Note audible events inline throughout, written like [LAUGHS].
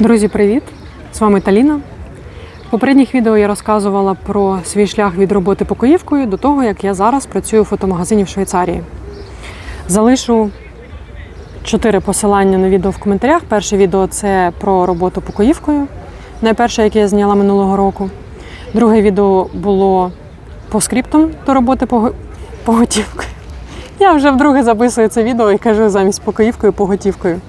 Друзі, привіт! З вами Таліна. В попередніх відео я розказувала про свій шлях від роботи покоївкою до того, як я зараз працюю у фотомагазині в Швейцарії. Залишу чотири посилання на відео в коментарях. Перше відео це про роботу покоївкою, найперше, яке я зняла минулого року. Друге відео було по скриптам до роботи поготівкою. Я вже вдруге записую це відео і кажу замість покоївкою поготівкою.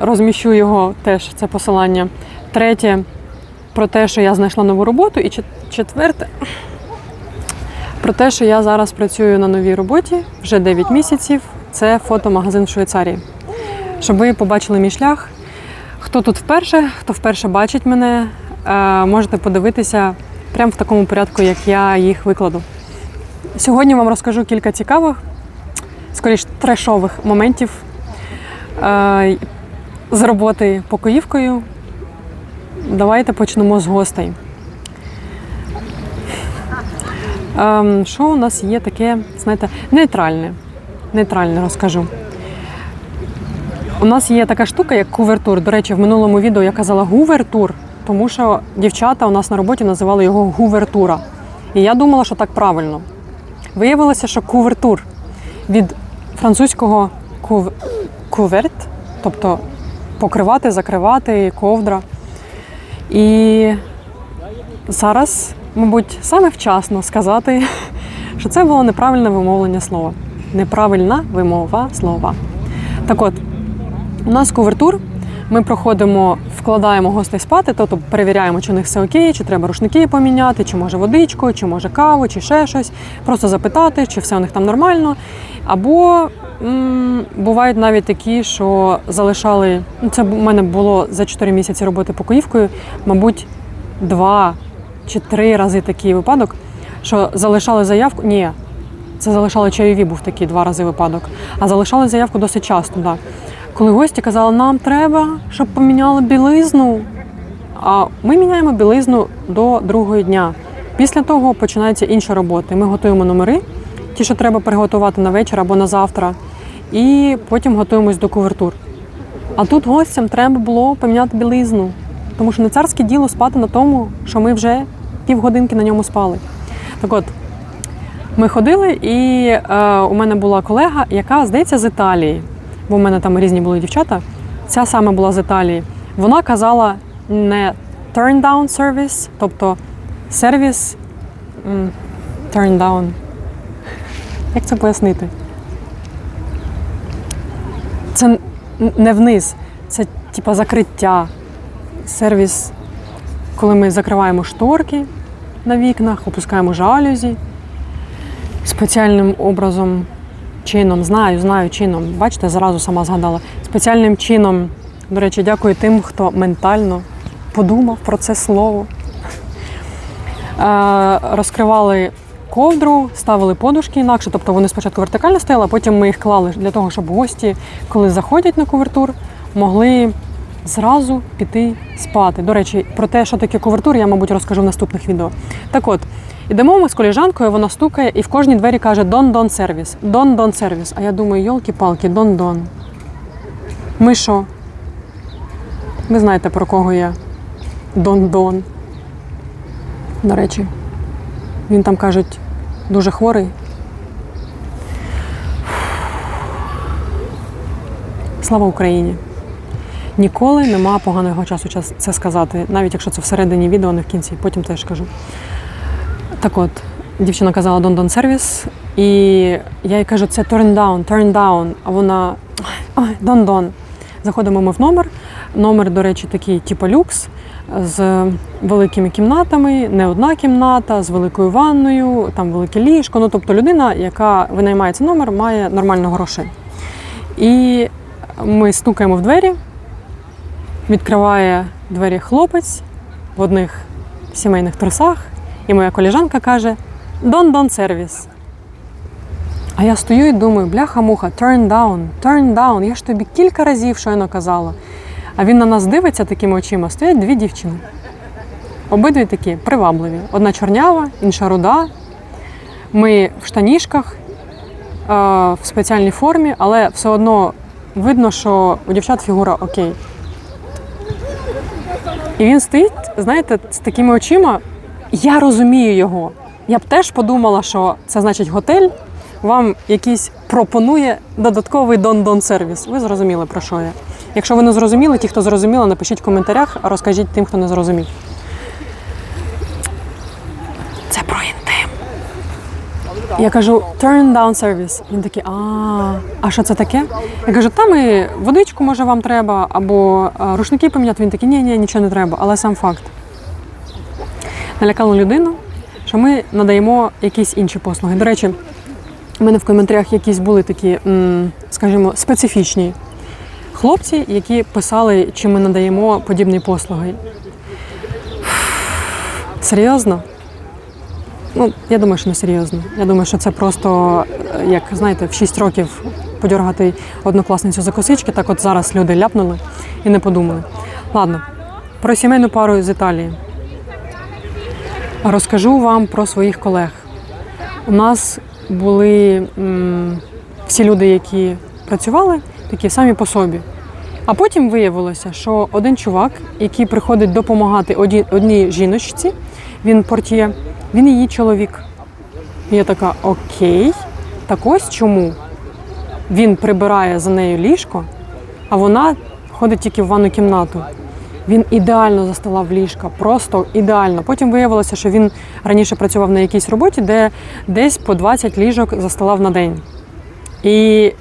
Розміщу його теж це посилання. Третє про те, що я знайшла нову роботу. І четверте про те, що я зараз працюю на новій роботі вже 9 місяців. Це фотомагазин в Швейцарії. Щоб ви побачили мій шлях. Хто тут вперше, хто вперше бачить мене, е, можете подивитися прямо в такому порядку, як я їх викладу. Сьогодні вам розкажу кілька цікавих, скоріш трешових моментів е, з роботи покоївкою. Давайте почнемо з гостей. Ем, що у нас є таке, знаєте, нейтральне. Нейтральне розкажу. У нас є така штука, як кувертур. До речі, в минулому відео я казала гувертур, тому що дівчата у нас на роботі називали його гувертура. І я думала, що так правильно. Виявилося, що кувертур від французького кув... куверт, тобто покривати, закривати, ковдра. І зараз, мабуть, саме вчасно сказати, [LAUGHS] що це було неправильне вимовлення слова. Неправильна вимова слова. Так от, у нас кувертур. Ми проходимо, вкладаємо гостей спати, тобто перевіряємо, чи у них все окей, чи треба рушники поміняти, чи може водичку, чи може каву, чи ще щось. Просто запитати, чи все у них там нормально. Або м, бувають навіть такі, що залишали. Ну, це у мене було за 4 місяці роботи покоївкою, мабуть, два чи три рази такий випадок, що залишали заявку. Ні, це залишали чайові, був такий два рази випадок. А залишали заявку досить часто, да. Коли гості казали, нам треба, щоб поміняли білизну. А ми міняємо білизну до другого дня. Після того починаються інші роботи. Ми готуємо номери, ті, що треба приготувати на вечір або на завтра, і потім готуємось до кувертур. А тут гостям треба було поміняти білизну, тому що не царське діло спати на тому, що ми вже півгодинки на ньому спали. Так от, ми ходили, і е, у мене була колега, яка, здається, з Італії, бо в мене там різні були дівчата. Ця саме була з Італії. Вона казала не turn down service, тобто сервіс turn down. Як це пояснити? Це не вниз, це типа закриття. Сервіс, коли ми закриваємо шторки на вікнах, опускаємо жалюзі спеціальним образом, чином, знаю, знаю чином. Бачите, зразу сама згадала. Спеціальним чином, до речі, дякую тим, хто ментально подумав про це слово. Е, розкривали ковдру, ставили подушки інакше, тобто вони спочатку вертикально стояли, а потім ми їх клали для того, щоб гості, коли заходять на кувертур, могли зразу піти спати. До речі, про те, що таке кувертур, я, мабуть, розкажу в наступних відео. Так от, ідемо ми з коліжанкою, вона стукає і в кожній двері каже Дон-дон сервіс. Дон-дон сервіс. А я думаю, йолки-палки, дон-дон. Ми що? Ви знаєте, про кого я? Дон-дон. До речі, він там кажуть, дуже хворий. Слава Україні! Ніколи нема поганого часу час це сказати, навіть якщо це всередині відео, не в кінці, потім теж кажу. Так от, дівчина казала Don Service, і я їй кажу, це turn down, turn down, а вона Don. Заходимо ми в номер. Номер, до речі, такий, типу люкс, з великими кімнатами, не одна кімната, з великою ванною, там велике ліжко. Ну, тобто людина, яка винаймає цей номер, має нормально грошей. І ми стукаємо в двері, відкриває двері хлопець в одних сімейних трусах, і моя коліжанка каже: Дон Дон сервіс. А я стою і думаю, бляха-муха, turn down, turn down. Я ж тобі кілька разів щойно казала. А він на нас дивиться такими очима, стоять дві дівчини. Обидві такі привабливі. Одна чорнява, інша руда. Ми в штанішках, е, в спеціальній формі, але все одно видно, що у дівчат фігура окей. І він стоїть, знаєте, з такими очима. Я розумію його. Я б теж подумала, що це значить готель вам якийсь пропонує додатковий дон-дон сервіс. Ви зрозуміли про що я. Якщо ви не зрозуміли, ті, хто зрозуміли, напишіть в коментарях, а розкажіть тим, хто не зрозумів. Це про інтим. Я кажу turn down service. Він такий, а, а що це таке? Я кажу, там і водичку може вам треба, або рушники поміняти. Він такий, ні, ні, нічого не треба, але сам факт. Налякало людину, що ми надаємо якісь інші послуги. До речі, у мене в коментарях якісь були такі, скажімо, специфічні хлопці, які писали, чи ми надаємо подібні послуги. Серйозно? Ну, я думаю, що не серйозно. Я думаю, що це просто, е, як знаєте, в 6 років подергати однокласницю за косички, так от зараз люди ляпнули і не подумали. Ладно, про сімейну пару з Італії. Розкажу вам про своїх колег. У нас були м, всі люди, які працювали, такі самі по собі. А потім виявилося, що один чувак, який приходить допомагати одній, жіночці, він портє, він її чоловік. І я така, окей, так ось чому він прибирає за нею ліжко, а вона ходить тільки в ванну кімнату. Він ідеально застилав ліжка, просто ідеально. Потім виявилося, що він раніше працював на якійсь роботі, де десь по 20 ліжок застилав на день. І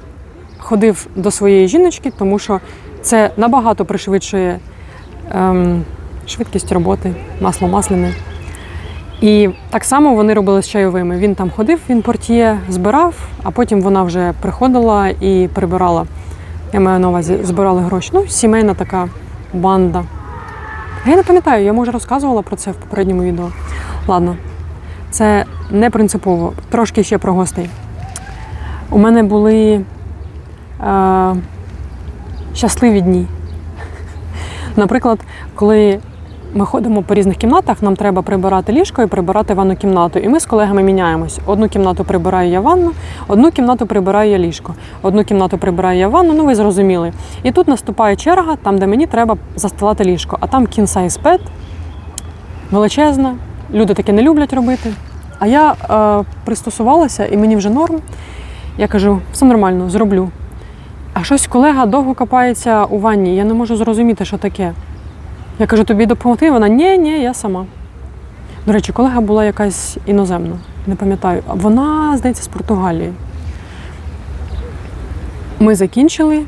ходив до своєї жіночки, тому що це набагато пришвидшує ем, швидкість роботи, масло масляне. І так само вони робили з чайовими. Він там ходив, він портіє збирав, а потім вона вже приходила і прибирала. Я маю на увазі, збирали гроші. Ну, сімейна така банда. Я не пам'ятаю, я може розказувала про це в попередньому відео. Ладно, це не принципово. Трошки ще про гостей. У мене були е, щасливі дні. Наприклад, коли ми ходимо по різних кімнатах, нам треба прибирати ліжко і прибирати ванну кімнату. І ми з колегами міняємось. Одну кімнату прибираю я ванну, одну кімнату прибираю я ліжко, одну кімнату прибираю я ванну, ну ви зрозуміли. І тут наступає черга, там, де мені треба застилати ліжко. А там king size bed, величезна. Люди таке не люблять робити. А я е, пристосувалася і мені вже норм. Я кажу, все нормально, зроблю. А щось колега довго копається у ванні, я не можу зрозуміти, що таке. Я кажу, тобі допомогти? Вона ні, ні, я сама. До речі, колега була якась іноземна, не пам'ятаю. Вона, здається, з Португалії. Ми закінчили.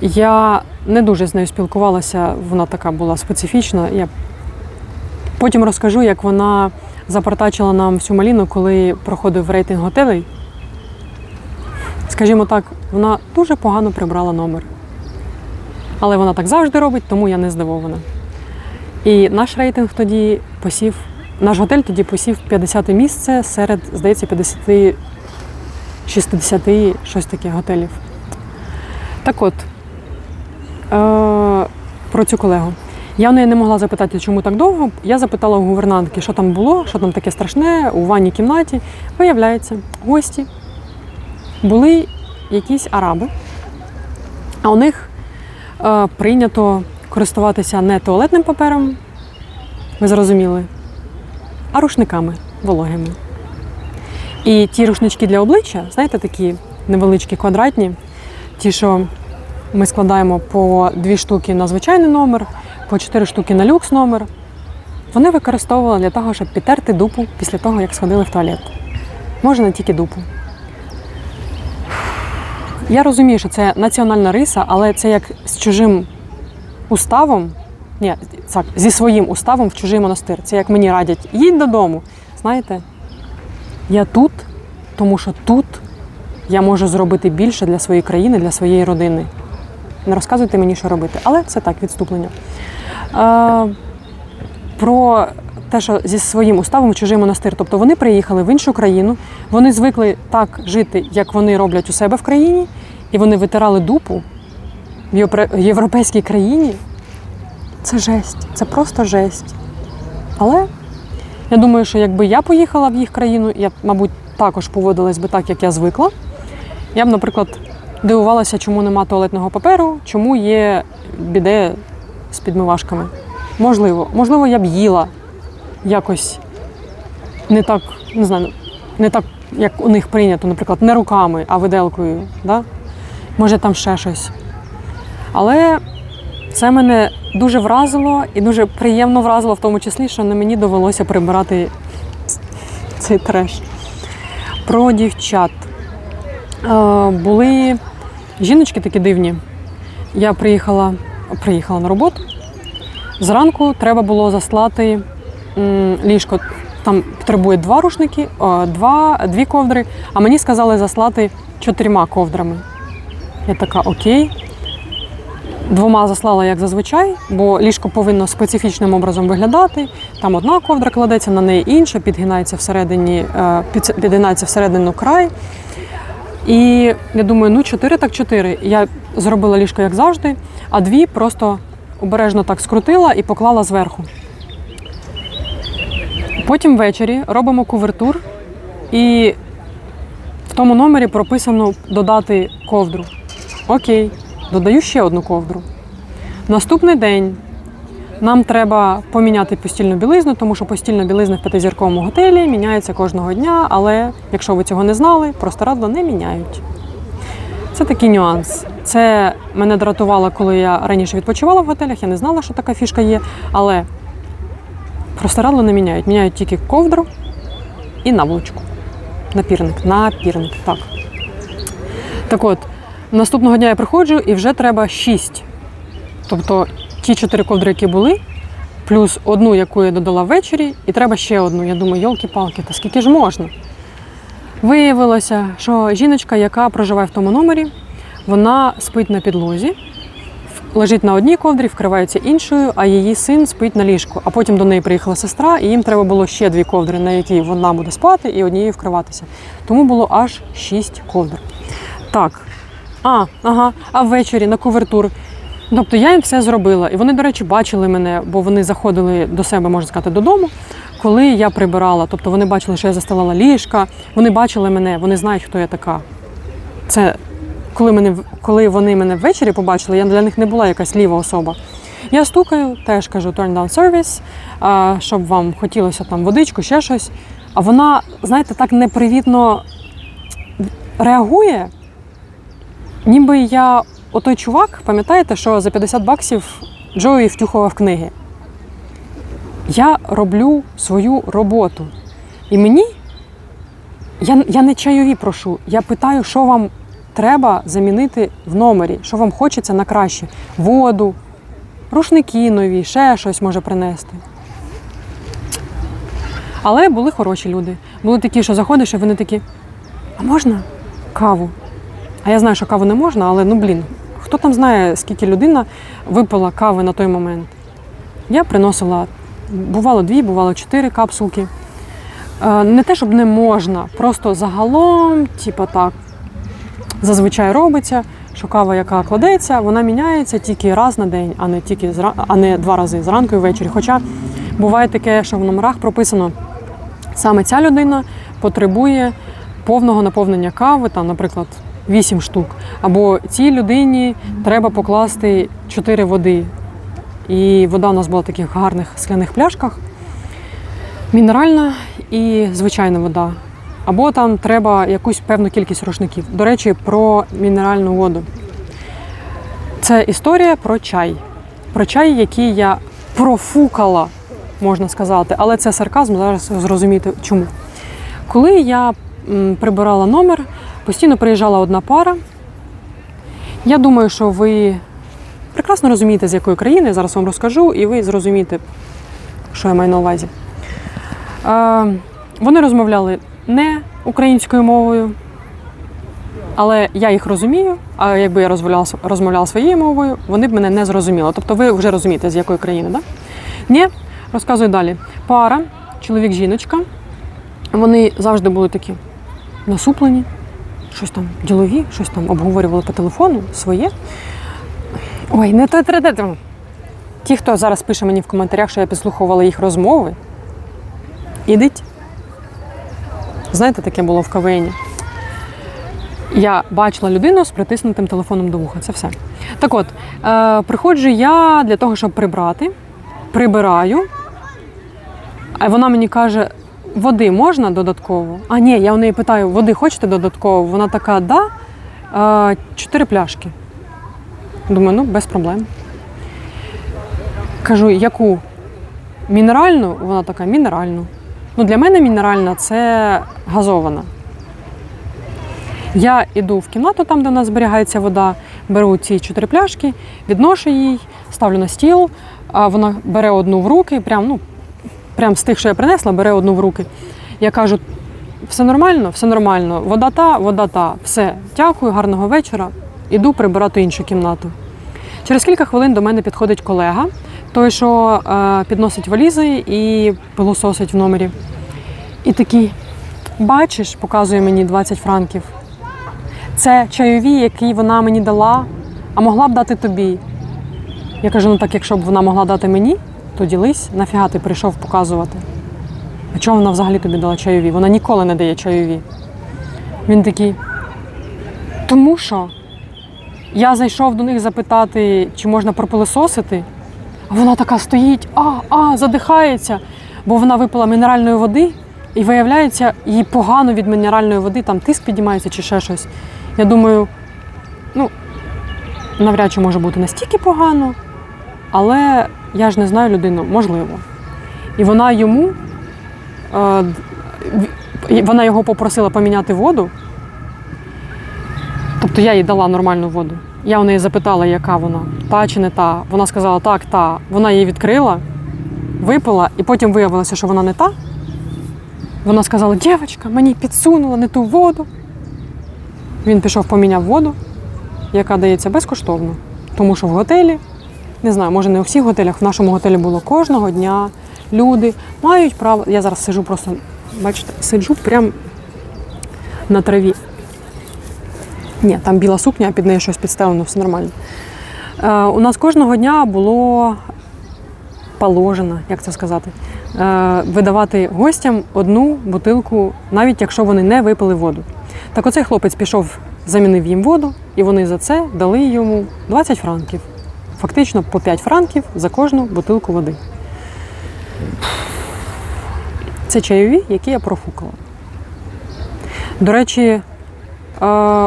Я не дуже з нею спілкувалася, вона така була специфічна. Я потім розкажу, як вона запортачила нам всю маліну, коли проходив рейтинг готелей. Скажімо так, вона дуже погано прибрала номер. Але вона так завжди робить, тому я не здивована. І наш рейтинг тоді посів, наш готель тоді посів 50 місце серед, здається, 50 60 щось таке готелів. Так от, е- про цю колегу. Я в неї не могла запитати, чому так довго. Я запитала у гувернантки, що там було, що там таке страшне, у ванній кімнаті. Виявляється, гості були якісь араби, а у них прийнято користуватися не туалетним папером, ви зрозуміли, а рушниками вологими. І ті рушнички для обличчя, знаєте, такі невеличкі квадратні, ті, що ми складаємо по дві штуки на звичайний номер, по чотири штуки на люкс номер. Вони використовували для того, щоб підтерти дупу після того, як сходили в туалет. Може, не тільки дупу. Я розумію, що це національна риса, але це як з чужим уставом, ні, так, зі своїм уставом в чужий монастир. Це як мені радять, їдь додому. Знаєте, я тут, тому що тут я можу зробити більше для своєї країни, для своєї родини. Не розказуйте мені, що робити, але це так, відступлення. Е, про те, що зі своїм уставом чужий монастир. Тобто вони приїхали в іншу країну, вони звикли так жити, як вони роблять у себе в країні, і вони витирали дупу в європейській країні. Це жесть, це просто жесть. Але я думаю, що якби я поїхала в їх країну, я мабуть, також поводилась би так, як я звикла. Я б, наприклад, дивувалася, чому нема туалетного паперу, чому є біде з підмивашками. Можливо, можливо, я б їла якось не так, не знаю, не так, як у них прийнято, наприклад, не руками, а виделкою. Да? Може, там ще щось. Але це мене дуже вразило і дуже приємно вразило, в тому числі, що не мені довелося прибирати цей треш. Про дівчат. Е, були жіночки такі дивні. Я приїхала, приїхала на роботу. Зранку треба було заслати ліжко. Там потребує два рушники, два, дві ковдри, а мені сказали заслати чотирма ковдрами. Я така, окей. Двома заслала, як зазвичай, бо ліжко повинно специфічним образом виглядати. Там одна ковдра кладеться, на неї інша, підгинається всередині, е, підгинається всередину край. І я думаю, ну чотири так чотири. Я зробила ліжко як завжди, а дві просто обережно так скрутила і поклала зверху. Потім ввечері робимо кувертур, і в тому номері прописано додати ковдру. Окей, додаю ще одну ковдру. Наступний день нам треба поміняти постільну білизну, тому що постільна білизна в п'ятизірковому готелі міняється кожного дня, але якщо ви цього не знали, простирадло не міняють. Це такий нюанс. Це мене дратувало, коли я раніше відпочивала в готелях. Я не знала, що така фішка є, але простирадло не міняють. Міняють тільки ковдру і наволочку. Напірник, напірник, так. Так от, наступного дня я приходжу і вже треба шість. Тобто ті чотири ковдри, які були, плюс одну, яку я додала ввечері, і треба ще одну. Я думаю, йолки-палки, та скільки ж можна? Виявилося, що жіночка, яка проживає в тому номері, вона спить на підлозі, лежить на одній ковдрі, вкривається іншою, а її син спить на ліжку. А потім до неї приїхала сестра, і їм треба було ще дві ковдри, на які вона буде спати, і однією вкриватися. Тому було аж шість ковдр. Так. А, ага, а ввечері на кувертур. Тобто я їм все зробила. І вони, до речі, бачили мене, бо вони заходили до себе, можна сказати, додому, коли я прибирала. Тобто вони бачили, що я застелила ліжка, вони бачили мене, вони знають, хто я така. Це коли, мене, коли вони мене ввечері побачили, я для них не була якась ліва особа. Я стукаю, теж кажу turn down service, щоб вам хотілося там водичку, ще щось. А вона, знаєте, так непривітно реагує, ніби я отой чувак, пам'ятаєте, що за 50 баксів Джої втюхував книги. Я роблю свою роботу. І мені, я, я не чайові прошу, я питаю, що вам треба замінити в номері, що вам хочеться на краще. Воду, рушники нові, ще щось може принести. Але були хороші люди. Були такі, що заходиш, і вони такі, а можна каву? А я знаю, що каву не можна, але ну блін, хто там знає, скільки людина випила кави на той момент. Я приносила, бувало дві, бувало чотири капсулки. Е, Не те, щоб не можна, просто загалом, типа так, зазвичай робиться, що кава, яка кладеться, вона міняється тільки раз на день, а не тільки зра... а не два рази зранку і ввечері. Хоча буває таке, що в номерах прописано, саме ця людина потребує повного наповнення кави, там, наприклад, 8 штук. Або цій людині треба покласти 4 води. І вода у нас була в таких гарних скляних пляшках. Мінеральна і звичайна вода. Або там треба якусь певну кількість рушників. До речі, про мінеральну воду. Це історія про чай. Про чай, який я профукала, можна сказати, але це сарказм, зараз зрозумієте чому. Коли я прибирала номер, постійно приїжджала одна пара. Я думаю, що ви прекрасно розумієте, з якої країни, зараз вам розкажу, і ви зрозумієте, що я маю на увазі. Е, вони розмовляли не українською мовою, але я їх розумію. А якби я розмовляла, розмовляла своєю мовою, вони б мене не зрозуміли. Тобто ви вже розумієте, з якої країни, так? Да? Ні, розказую далі. Пара, чоловік-жіночка. Вони завжди були такі насуплені, щось там ділові, щось там обговорювали по телефону своє. Ой, не те трете. Ті, хто зараз пише мені в коментарях, що я підслуховувала їх розмови, ідіть. Знаєте, таке було в КВНі. Я бачила людину з притиснутим телефоном до вуха. Це все. Так от, е, приходжу я для того, щоб прибрати. прибираю, а вона мені каже, води можна додатково? А ні, я у неї питаю, води хочете додатково? Вона така, да, е, чотири пляшки. Думаю, ну без проблем. Кажу, яку? Мінеральну? Вона така, мінеральну. Ну, для мене мінеральна це газована. Я йду в кімнату, там, де у нас зберігається вода, беру ці чотири пляшки, відношу їй, ставлю на стіл, а вона бере одну в руки, прям, ну, прям з тих, що я принесла, бере одну в руки. Я кажу: все нормально, все нормально, вода та, вода та, все, дякую, гарного вечора. Іду прибирати іншу кімнату. Через кілька хвилин до мене підходить колега, той, що е, підносить валізи і пилососить в номері. І такий, бачиш, показує мені 20 франків. Це чайові, які вона мені дала, а могла б дати тобі. Я кажу: ну так, якщо б вона могла дати мені, то ділись, нафіга ти прийшов показувати. А чому вона взагалі тобі дала чайові? Вона ніколи не дає чайові. Він такий. Тому що я зайшов до них запитати, чи можна пропилисосити, а вона така стоїть, а, а, задихається, бо вона випила мінеральної води, і виявляється, їй погано від мінеральної води, там тиск підіймається чи ще щось. Я думаю, ну, навряд чи може бути настільки погано, але я ж не знаю людину, можливо. І вона йому, е, вона його попросила поміняти воду. Тобто я їй дала нормальну воду. Я у неї запитала, яка вона, та чи не та. Вона сказала, так, та. Вона її відкрила, випила, і потім виявилося, що вона не та. Вона сказала, дівчинка, мені підсунула не ту воду. Він пішов, поміняв воду, яка дається безкоштовно. Тому що в готелі, не знаю, може не у всіх готелях, в нашому готелі було кожного дня. Люди мають право. Я зараз сиджу просто, бачите, сиджу прямо на траві. Ні, там біла сукня, а під нею щось підстелено, все нормально. Е, у нас кожного дня було положено, як це сказати, е, видавати гостям одну бутилку, навіть якщо вони не випили воду. Так оцей хлопець пішов, замінив їм воду, і вони за це дали йому 20 франків. Фактично по 5 франків за кожну бутилку води. Це чайові, які я профукала. До речі,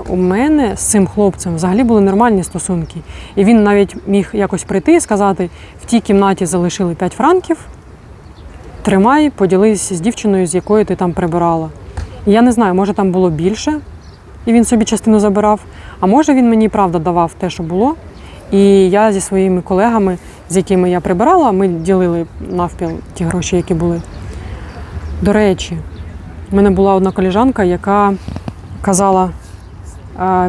у мене з цим хлопцем взагалі були нормальні стосунки. І він навіть міг якось прийти і сказати: в тій кімнаті залишили 5 франків, тримай, поділись з дівчиною, з якою ти там прибирала. І я не знаю, може там було більше, і він собі частину забирав, а може він мені правда давав те, що було. І я зі своїми колегами, з якими я прибирала, ми ділили навпіл ті гроші, які були. До речі, в мене була одна коліжанка, яка казала,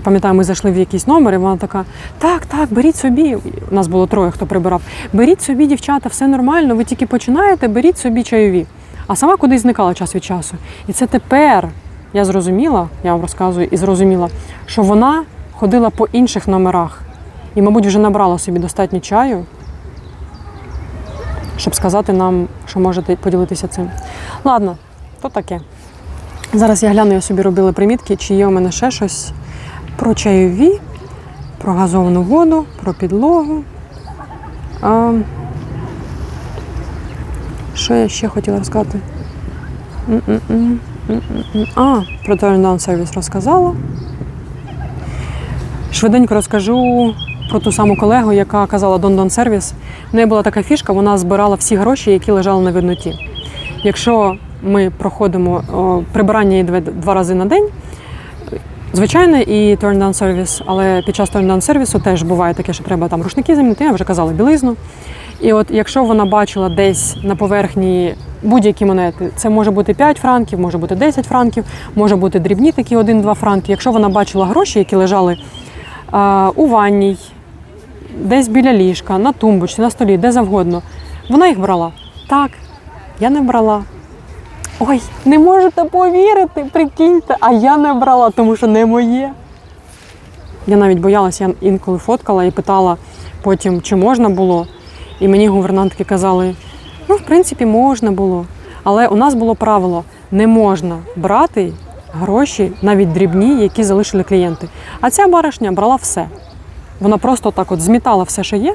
пам'ятаю, ми зайшли в якийсь номер, і вона така: так, так, беріть собі. У нас було троє, хто прибирав. Беріть собі, дівчата, все нормально, ви тільки починаєте, беріть собі чайові. А сама кудись зникала час від часу. І це тепер я зрозуміла, я вам розказую, і зрозуміла, що вона ходила по інших номерах і, мабуть, вже набрала собі достатньо чаю, щоб сказати нам, що можете поділитися цим. Ладно, то таке. Зараз я гляну, я собі робила примітки, чи є у мене ще щось про чайові, про газовану воду, про підлогу. А, що я ще хотіла розказати? А, про turn service розказала. Швиденько розкажу про ту саму колегу, яка казала Don Service. В неї була така фішка, вона збирала всі гроші, які лежали на видноті. Якщо ми проходимо прибирання два рази на день, звичайно, і turn down service, але під час turn down сервісу теж буває таке, що треба там рушники замінити, я вже казала білизну. І от якщо вона бачила десь на поверхні будь-які монети, це може бути 5 франків, може бути 10 франків, може бути дрібні такі 1-2 франки. Якщо вона бачила гроші, які лежали а, у ванній, десь біля ліжка, на тумбочці, на столі, де завгодно, вона їх брала. Так, я не брала. Ой, не можете повірити, прикиньте, а я не брала, тому що не моє. Я навіть боялася, я інколи фоткала і питала потім, чи можна було. І мені гувернантки казали, ну, в принципі, можна було. Але у нас було правило: не можна брати гроші, навіть дрібні, які залишили клієнти. А ця баришня брала все. Вона просто так от змітала все, що є,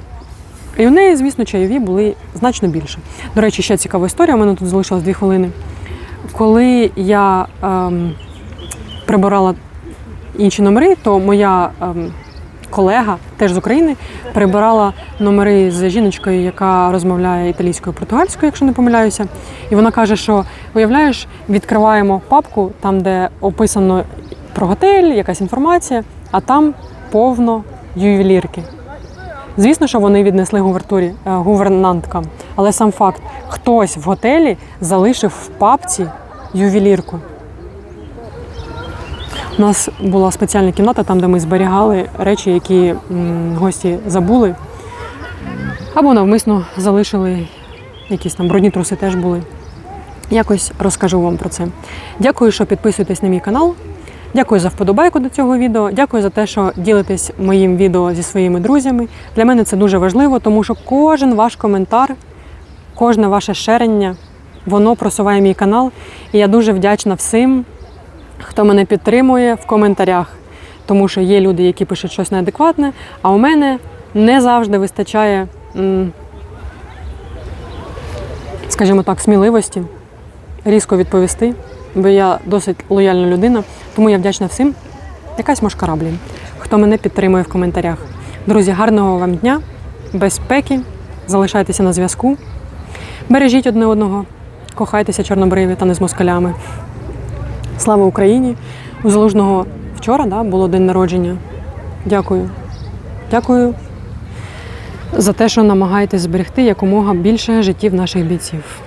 І у неї, звісно, чайові були значно більше. До речі, ще цікава історія. У мене тут залишилось дві хвилини. Коли я ем, прибирала інші номери, то моя ем, колега, теж з України, прибирала номери з жіночкою, яка розмовляє італійською португальською, якщо не помиляюся. І вона каже, що уявляєш, відкриваємо папку, там, де описано про готель, якась інформація, а там повно ювелірки. Звісно, що вони віднесли е, гувернанткам, але сам факт, хтось в готелі залишив в папці ювелірку. У нас була спеціальна кімната, там, де ми зберігали речі, які гості забули. Або навмисно залишили якісь там брудні труси теж були. Якось розкажу вам про це. Дякую, що підписуєтесь на мій канал. Дякую за вподобайку до цього відео. Дякую за те, що ділитесь моїм відео зі своїми друзями. Для мене це дуже важливо, тому що кожен ваш коментар, кожне ваше шерення, воно просуває мій канал. І я дуже вдячна всім, хто мене підтримує в коментарях. Тому що є люди, які пишуть щось неадекватне, а у мене не завжди вистачає, скажімо так, сміливості різко відповісти, бо я досить лояльна людина, тому я вдячна всім. Якась мошкара, блін, хто мене підтримує в коментарях. Друзі, гарного вам дня, безпеки, залишайтеся на зв'язку, бережіть одне одного, кохайтеся чорнобриві та не з москалями. Слава Україні! У Залужного вчора да, було день народження. Дякую. Дякую за те, що намагаєтесь зберегти якомога більше життів наших бійців.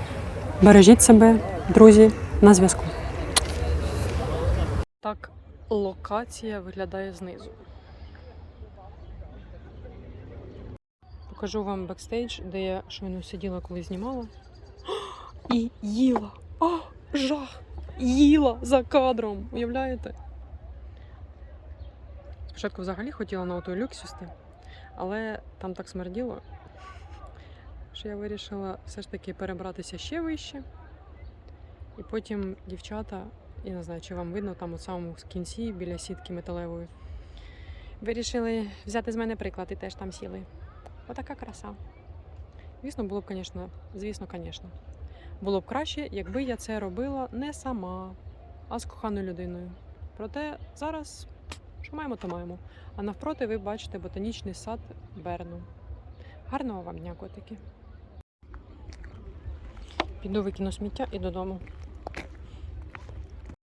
Бережіть себе, друзі, на зв'язку. Так локація виглядає знизу. Покажу вам бекстейдж, де я щойно сиділа, коли знімала. [GASPS] І їла. А, жах! Їла за кадром. Уявляєте? Спочатку взагалі хотіла на отой люк сісти, але там так смерділо, що я вирішила все ж таки перебратися ще вище. І потім дівчата, я не знаю, чи вам видно там у самому кінці біля сітки металевої, вирішили взяти з мене приклад і теж там сіли. Отака краса. Звісно, було б, звісно, звісно, звісно. Було б краще, якби я це робила не сама, а з коханою людиною. Проте зараз, що маємо, то маємо. А навпроти ви бачите ботанічний сад Берну. Гарного вам дня, котики. Піду викину сміття і додому.